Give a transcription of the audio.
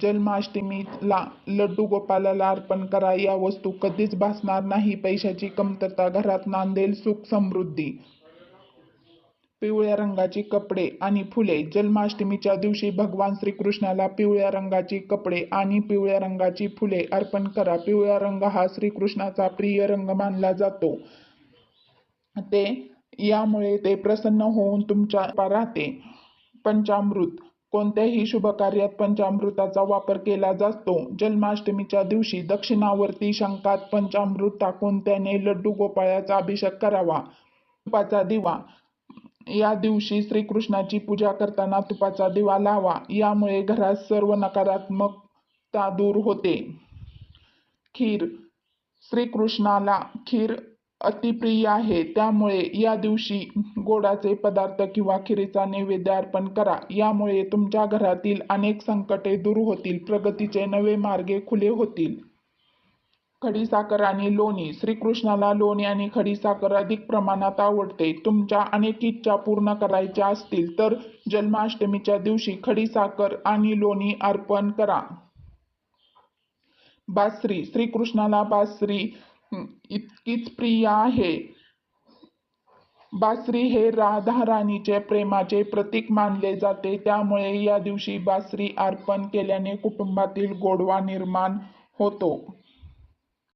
जन्माष्टमीला लड्डू गोपालाला अर्पण करा. या वस्तू कधीच भासणार नाही. पैशाची कमतरता घरात नांदेल सुख समृद्धी. पिवळ्या रंगाची कपडे आणि फुले. जन्माष्टमीच्या दिवशी भगवान श्रीकृष्णाला पिवळ्या रंगाची कपडे आणि पिवळ्या रंगाची फुले अर्पण करा. पिवळा रंग हा श्रीकृष्णाचा प्रिय रंग मानला जातो. ते यामुळे ते प्रसन्न होऊन तुमच्या राहते. पंचामृत. कोणत्याही शुभ कार्यात पंचामृताचा वापर केला जातो. जन्माष्टमीच्या दिवशी दक्षिणावर्ती शंकात पंचामृत टाकून त्याने लड्डू गोपाळाचा अभिषेक करावा? तुपाचा दिवा. या दिवशी श्रीकृष्णाची पूजा करताना तुपाचा दिवा लावा. यामुळे घरात सर्व नकारात्मकता दूर होते. खीर. श्रीकृष्णाला खीर अतिप्रिय आहे. त्यामुळे या दिवशी गोडाचे पदार्थ किंवा खिरीचा नैवेद्य अर्पण करा. यामुळे तुमच्या घरातील अनेक संकटे दूर होतील. प्रगतीचे नवे मार्गे खुले होतील. खडीसाखर आणि लोणी. श्रीकृष्णाला लोणी आणि खडीसाखर अधिक प्रमाणात आवडते. तुमच्या अनेक इच्छा पूर्ण करायच्या असतील तर जन्माष्टमीच्या दिवशी खडीसाखर आणि लोणी अर्पण करा. बासरी. श्रीकृष्णाला बासरी इतकीच प्रिय आहे. बासरी हे राधा राणीचे प्रेमाचे प्रतीक मानले जाते. त्यामुळे या दिवशी बासरी अर्पण केल्याने कुटुंबातील गोडवा निर्माण होतो.